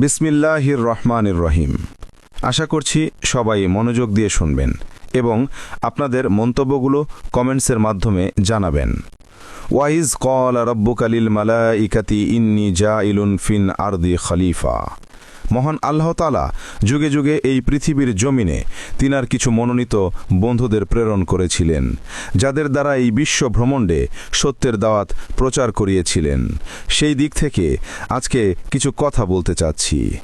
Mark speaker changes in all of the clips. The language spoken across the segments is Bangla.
Speaker 1: বিসমিল্লাহির রহমানির রহিম। আশা করছি সবাই মনোযোগ দিয়ে শুনবেন এবং আপনাদের মন্তব্যগুলো কমেন্টসের মাধ্যমে জানাবেন। ওয়াইজ কল রব্বুকালিল মালা ইকাতি ইন্নি জা ইলুন ফিন আরদি খলিফা। মহান আল্লাহ তালা যুগে যুগে এই পৃথিবীর জমিনে তিনার কিছু মনোনীত বন্ধুদের প্রেরণ করেছিলেন, যাদের দ্বারা এই বিশ্ব ভ্রমণ্ডে সত্যের দাওয়াত প্রচার করিয়েছিলেন। সেই দিক থেকে আজকে কিছু কথা বলতে চাচ্ছি।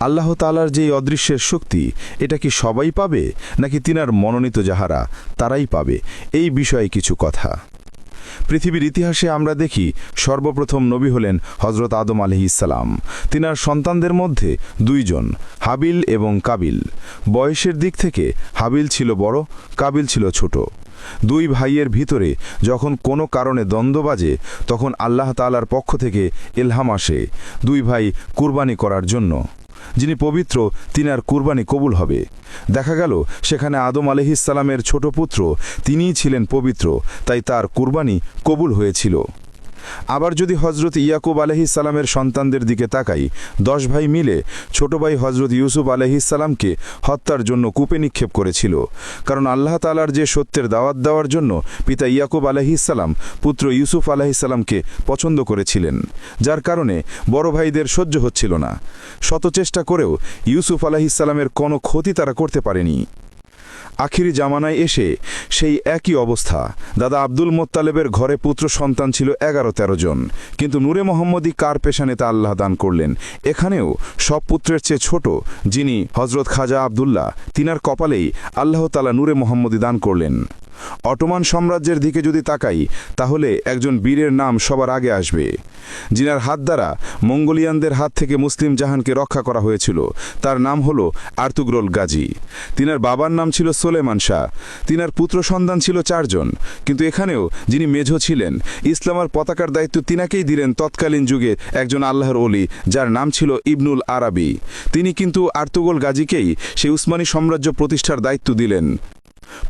Speaker 1: আল্লাহ তালার যে অদৃশ্যের শক্তি, এটা কি সবাই পাবে, নাকি তিনার মনোনীত যাহারা, তারাই পাবে? এই বিষয়ে কিছু কথা। পৃথিবীর ইতিহাসে আমরা দেখি সর্বপ্রথম নবী হলেন হজরত আদম আলহি ইসালাম তিনার সন্তানদের মধ্যে দুইজন, হাবিল এবং কাবিল। বয়সের দিক থেকে হাবিল ছিল বড়, কাবিল ছিল ছোট। দুই ভাইয়ের ভিতরে যখন কোনো কারণে দ্বন্দ্ব বাজে, তখন আল্লাহ তালার পক্ষ থেকে এলহাম আসে। দুই ভাই কুরবানি করার জন্য। যিনি পবিত্র, তিনি আর কুরবানি কবুল হবে। দেখা গেল, সেখানে আদম আলহিসালামের ছোট পুত্র, তিনিই ছিলেন পবিত্র, তাই তার কুরবানি কবুল হয়েছিল। আবার যদি হজরত ইয়াকুব আলহিসাল্লামের সন্তানদের দিকে তাকাই, দশ ভাই মিলে ছোট ভাই হজরত ইউসুফ আলহিসাল্লামকে হত্যার জন্য কূপে নিক্ষেপ করেছিল। কারণ আল্লাহ তালার যে সত্যের দাওয়াত দেওয়ার জন্য পিতা ইয়াকুব আলহিসাল্লাম পুত্র ইউসুফ আলহিসাল্লামকে পছন্দ করেছিলেন। যার কারণে বড় ভাইদের সহ্য হচ্ছিল না। শত চেষ্টা করেও ইউসুফ আলহিসাল্লামের কোনো ক্ষতি তারা করতে পারেনি। আখিরি জামানায় এসে সেই একই অবস্থা। দাদা আব্দুল মোত্তালেবের ঘরে পুত্র সন্তান ছিল এগারো তেরো জন। কিন্তু নূরে মোহাম্মদী কার পেশানে তা আল্লাহ দান করলেন? এখানেও সব পুত্রের চেয়ে ছোট, যিনি হজরত খাজা আবদুল্লাহ, তিনার কপালেই আল্লাহ তালা নূরে মোহাম্মদী দান করলেন। অটোমান সাম্রাজ্যের দিকে যদি তাকাই, তাহলে একজন বীরের নাম সবার আগে আসবে। যিনার হাত দ্বারা মঙ্গোলিয়ানদের হাত থেকে মুসলিম জাহানকে রক্ষা করা হয়েছিল, তার নাম হল আর্তুগ্রল গাজী। তিনার বাবার নাম ছিল সোলেমান শাহ। তিনার পুত্র সন্তান ছিল চারজন। কিন্তু এখানেও যিনি মেঝ ছিলেন ইসলামার পতাকার দায়িত্ব তিনাকেই দিলেন তৎকালীন যুগে একজন আল্লাহর অলি যার নাম ছিল ইবনুল আরাবি। তিনি কিন্তু আর্তুগোল গাজীকেই সেই উসমানী সাম্রাজ্য প্রতিষ্ঠার দায়িত্ব দিলেন।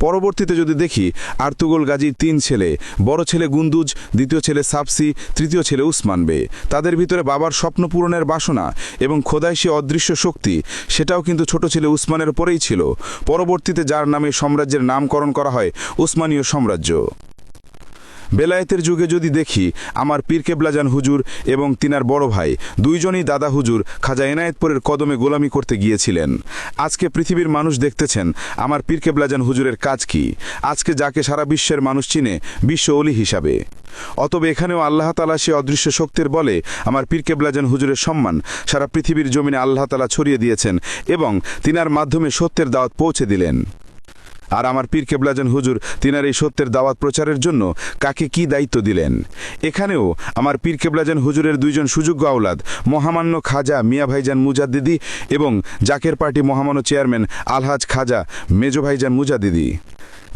Speaker 1: পরবর্তীতে যদি দেখি, আর্তুগোল গাজীর তিন ছেলে, বড় ছেলে গুন্দুজ, দ্বিতীয় ছেলে সাপসি তৃতীয় ছেলে উসমান বে। তাদের ভিতরে বাবার স্বপ্ন পূরণের বাসনা এবং খোদাই সে অদৃশ্য শক্তি, সেটাও কিন্তু ছোট ছেলে উসমানের পরেই ছিল। পরবর্তীতে যার নামে সাম্রাজ্যের নামকরণ করা হয় উসমানীয় সাম্রাজ্য। বেলায়েতের যুগে যদি দেখি, আমার পীর কেবলাজান হুজুর এবং তিনার বড় ভাই, দুইজনই দাদা হুজুর খাজা এনায়েতপুরের কদমে গোলামি করতে গিয়েছিলেন। আজকে পৃথিবীর মানুষ দেখতেছেন, আমার পীর কেবলাজান হুজুরের কাজ কি। আজকে যাকে সারা বিশ্বের মানুষ চিনে, বিশ্ব অলি হিসাবে। অতএব এখানেও আল্লাহ তালা সে অদৃশ্য শক্তির বলে, আমার পীর কেবলাজান হুজুরের সম্মান সারা পৃথিবীর জমিনে আল্লাহ তালা ছড়িয়ে দিয়েছেন এবং তিনার মাধ্যমে সত্যের দাওয়াত পৌঁছে দিলেন। আর আমার পীর কেবলাজন হুজুর, তিনার এই সত্যের দাওয়াত প্রচারের জন্য কাকে কি দায়িত্ব দিলেন? এখানেও আমার পীর কেবলাজান হুজুরের দুইজন সুযোগ্য আওলাদ, মহামান্য খাজা মিয়া ভাইজান মুজাদ্দিদি এবং জাকের পার্টি মহামান্য চেয়ারম্যান আলহাজ খাজা মেজো ভাইজান মুজাদ্দিদি।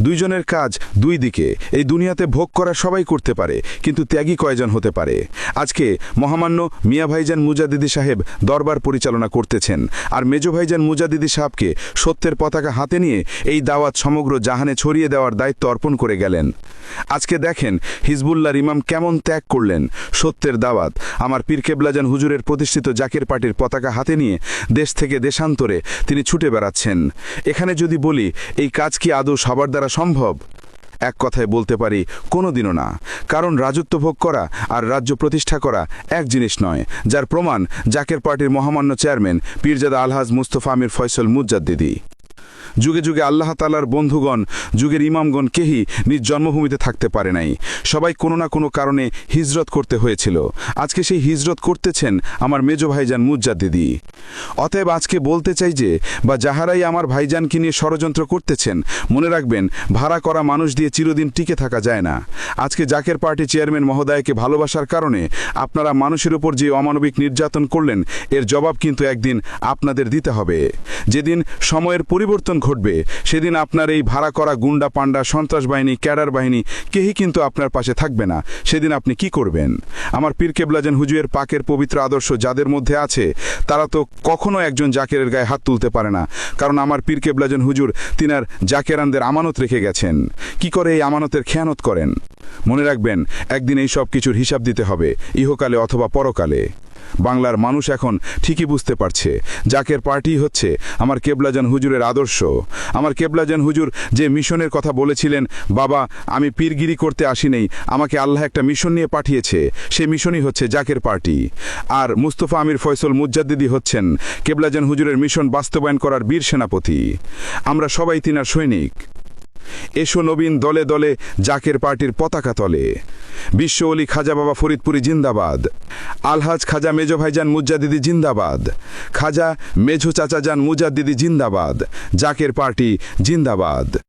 Speaker 1: দুইজনের কাজ দুই দিকে। এই দুনিয়াতে ভোগ করা সবাই করতে পারে, কিন্তু ত্যাগী কয়জন হতে পারে? আজকে মহামান্য মিয়া ভাইজান মুজাদিদি সাহেব দরবার পরিচালনা করতেছেন, আর মেজো ভাইজান মুজাদিদি সাহেবকে সত্যের পতাকা হাতে নিয়ে এই দাওয়াত সমগ্র জাহানে ছড়িয়ে দেওয়ার দায়িত্ব অর্পণ করে গেলেন। আজকে দেখেন হিজবুল্লার ইমাম কেমন ত্যাগ করলেন। সত্যের দাওয়াত, আমার পীর কেবলাজান হুজুরের প্রতিষ্ঠিত জাকের পার্টির পতাকা হাতে নিয়ে দেশ থেকে দেশান্তরে তিনি ছুটে বেড়াচ্ছেন। এখানে যদি বলি, এই কাজ কি আদৌ সবার দ্বারা সম্ভব? এক কথায় বলতে পারি, কোনোদিনও না। কারণ রাজত্ব ভোগ করা আর রাজ্য প্রতিষ্ঠা করা এক জিনিস নয়, যার প্রমাণ জাকের পার্টির মহামান্য চেয়ারম্যান পীরজাদা আলহাজ মুস্তফা আমির ফয়সল মুজাদ্দিদি যুগে যুগে আল্লাহ তালার বন্ধুগণ, যুগের ইমামগণ কেহি নিজ জন্মভূমিতে থাকতে পারে নাই। সবাই কোনো না কোনো কারণে হিজরত করতে হয়েছিল। আজকে সেই হিজরত করতেছেন আমার মেজ ভাইজান মুজ্জা দিদি। অতএব আজকে বলতে চাই যে, বা যাহারাই আমার ভাইজানকে নিয়ে ষড়যন্ত্র করতেছেন, মনে রাখবেন, ভাড়া করা মানুষ দিয়ে চিরদিন টিকে থাকা যায় না। আজকে জাকের পার্টি চেয়ারম্যান মহোদয়কে ভালোবাসার কারণে আপনারা মানুষের উপর যে অমানবিক নির্যাতন করলেন, এর জবাব কিন্তু একদিন আপনাদের দিতে হবে। যেদিন সময়ের পরিবর্তন ঘটবে। সেদিন আপনার এই ভাড়া করা গুন্ডা পান্ডা সন্ত্রাস বাহিনী, ক্যাডার বাহিনী কেহি কিন্তু আপনার পাশে থাকবে না। সেদিন আপনি কি করবেন? আমার পীর কেবলাজেন হুজুয়ের পাকের পবিত্র আদর্শ যাদের মধ্যে আছে, তারা তো কখনো একজন জাকেরের গায়ে হাত তুলতে পারে না। কারণ আমার পীর কেবলাজন হুজুর তিনার জাকেরানদের আমানত রেখে গেছেন। কি করে এই আমানতের খেয়ানত করেন? মনে রাখবেন, একদিন এই সব কিছুর হিসাব দিতে হবে, ইহকালে অথবা পরকালে।
Speaker 2: বাংলার মানুষ এখন ঠিকই বুঝতে পারছে। জাকের পার্টি হচ্ছে আমার কেবলাজান হুজুরের আদর্শ। আমার কেবলাজান হুজুর যে মিশনের কথা বলেছিলেন, বাবা, আমি পীরগিরি করতে আসি নেই আমাকে আল্লাহ একটা মিশন নিয়ে পাঠিয়েছে। সেই মিশনই হচ্ছে জাকের পার্টি। আর মুস্তফা আমির ফয়সল মুজ্জাদ্দিদি হচ্ছেন কেবলাজান হুজুরের মিশন বাস্তবায়ন করার বীর সেনাপতি। আমরা সবাই তিনার সৈনিক। এসো নবীন দলে দলে জাকের পার্টির পতাকা তলে। বিশ্ব অলি খাজা বাবা ফরিদপুরি জিন্দাবাদ। আলহাজ খাজা মেজো ভাইজান মুজাদিদি জিন্দাবাদ। খাজা মেঝো চাচা যান মুজাদ্দিদি জিন্দাবাদ। জাকের পার্টি জিন্দাবাদ।